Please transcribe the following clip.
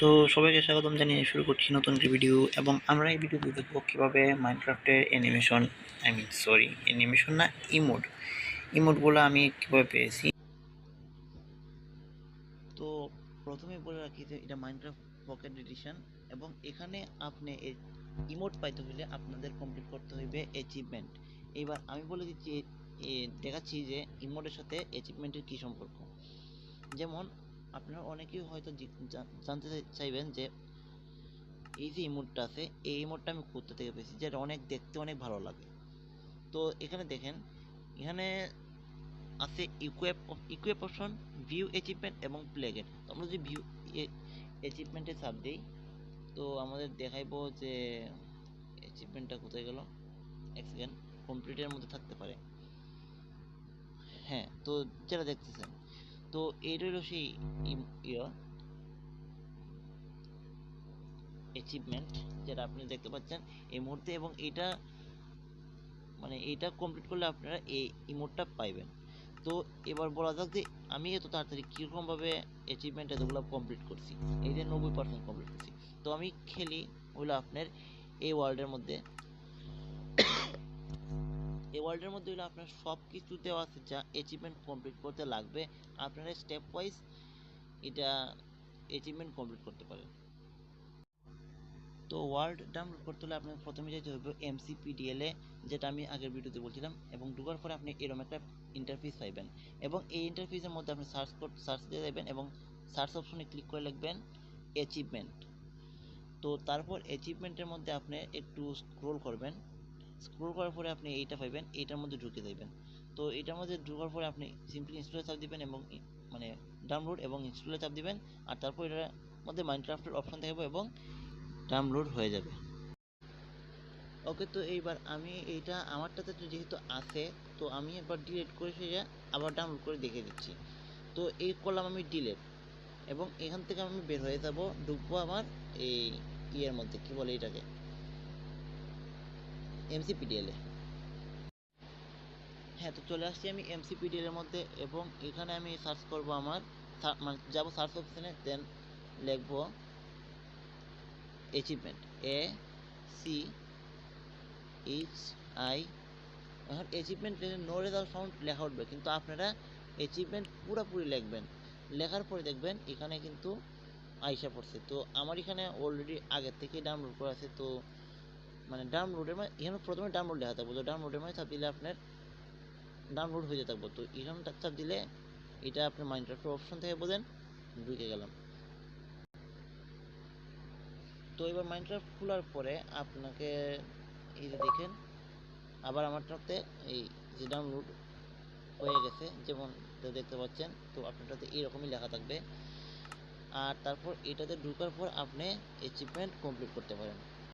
তো সবাইকে স্বাগতম জানিয়ে শুরু করছি নতুন একটি ভিডিও এবং আমরা এই ভিডিওতে দেখব কীভাবে মাইনক্রাফ্টের animation I mean sorry animation না ইমোট ইমোটগুলো আমি কীভাবে পেয়েছি? তো প্রথমে বলে রাখি যে এটা মাইনক্রাফট পকেট এডিশন এবং এখানে আপনি ইমোট পাইতে হলে আপনাদের কমপ্লিট করতে হইবে অ্যাচিভমেন্ট এবার আমি বলে দিচ্ছি দেখাচ্ছি যে ইমোটের সাথে অ্যাচিভমেন্টের কী সম্পর্ক। যেমন আপনারা অনেকেই হয়তো জানতে চাইবেন যে এই যে ইমোটটা আছে, এই ইমোটটা আমি কোথা থেকে পেয়েছি? যেটা অনেক দেখতে অনেক ভালো লাগে। তো এখানে দেখেন, এখানে আছে equip equip option view achievement এবং প্লেগেট আমরা যদি ভিউ অ্যাচিভমেন্টে চাপ দিই, তো আমাদের দেখাইবো যে অ্যাচিভমেন্টটা কোথায় গেল। এক সেকেন্ড কমপ্লিটের মধ্যে থাকতে পারে। হ্যাঁ তো যেটা দেখতেছেন তো এইটা হলো সেই ইয়া অ্যাচিভমেন্ট যেটা আপনি দেখতে পাচ্ছেন। এই মুহূর্তে এবং এটা মানে এইটা কমপ্লিট করলে আপনারা এই ইমোটটা পাইবেন। তো এবার বলা যাক যে আমি এত তাড়াতাড়ি কীরকমভাবে অ্যাচিভমেন্ট এতগুলো কমপ্লিট করছি। এই যে নব্বই পার্সেন্ট কমপ্লিট করছি। তো আমি খেলি হলো আপনার এই ওয়ার্ল্ডের মধ্যে। এই ওয়ার্ল্ডের মধ্যে হলো আপনার সব কিছু দেওয়া আছে যা অ্যাচিভমেন্ট কমপ্লিট করতে লাগবে। আপনারা স্টেপ ওয়াইজ এটা অ্যাচিভমেন্ট কমপ্লিট করতে পারেন। তো ওয়ার্ল্ড ডাউনলোড করতে হলে আপনাকে প্রথমে যেতে হবে এমসিপিডিএল যেটা আমি আগের ভিডিওতে বলছিলাম, এবং ঢোকার পরে আপনি এরকম একটা ইন্টারফেস পাইবেন। এবং এই ইন্টারফেসের মধ্যে আপনি সার্চ কোড সার্চ দিয়ে দেবেন এবং সার্চ অপশনে ক্লিক করে লিখবেন অ্যাচিভমেন্ট তো তারপর অ্যাচিভমেন্টের মধ্যে আপনি একটু স্ক্রোল করবেন। স্ক্রোল করার পরে আপনি এইটা পাইবেন, এইটার মধ্যে ঢুকে দেবেন তো এটার মধ্যে ঢোকার পরে আপনি সিম্পলি ইনস্টলে চাপ দিবেন এবং মানে ডাউনলোড এবং ইনস্টলে চাপ দিবেন, আর তারপর এটার মধ্যে মাইনক্রাফটের অপশন থাকবে এবং ডাউনলোড হয়ে যাবে। ওকে তো এইবার আমি এইটা আমারটাতে যেহেতু আছে, তো আমি একবার ডিলিট করে সেটা আবার ডাউনলোড করে দেখে দিচ্ছি। তো এই করলাম আমি ডিলিট এবং এখান থেকে আমি বের হয়ে যাব, ঢুকবো আমার এই ইয়ের মধ্যে, কি বলে এটাকে? এমসিপিডিএল হ্যাঁ তো চলে আসছি আমি এমসিপিডিএল এর মধ্যে এবং এখানে আমি সার্চ করব আমার মানে যাব সার্চ অপশনে দেন লিখব achievement A C H I এখন অ্যাচিভমেন্ট নো রেজাল্ট ফাউন্ড লেখা উঠবে, কিন্তু আপনারা অ্যাচিভমেন্ট পুরোপুরি লিখবেন। লেখার পরে দেখবেন এখানে কিন্তু আইসা পড়ছে। তো আমার এখানে অলরেডি আগের থেকে ডাউনলোড করা আছে, তো মানে ডাউনলোডের মানে এখানে প্রথমে ডাউনলোড লেখা থাকব তো ডাউনলোডের মানে চাপ দিলে আপনার ডাউনলোড হয়ে যেতে থাকব। তো এখানে চাপ দিলে এটা আপনার মাইন্ডক্রাফ্টের অপশন থেকে বোঝেন, ঢুকে গেলাম। তো এবার মাইনক্রাফট খোলার পরে আপনাকে এই যে দেখেন, আবার আমার আমারটাতে এই যে ডাউনলোড হয়ে গেছে, যেমন দেখতে পাচ্ছেন, তো আপনারটাতে এইরকমই লেখা থাকবে। আর তারপর এটাতে ঢুকার পর আপনি অ্যাচিভমেন্ট কমপ্লিট করতে পারেন।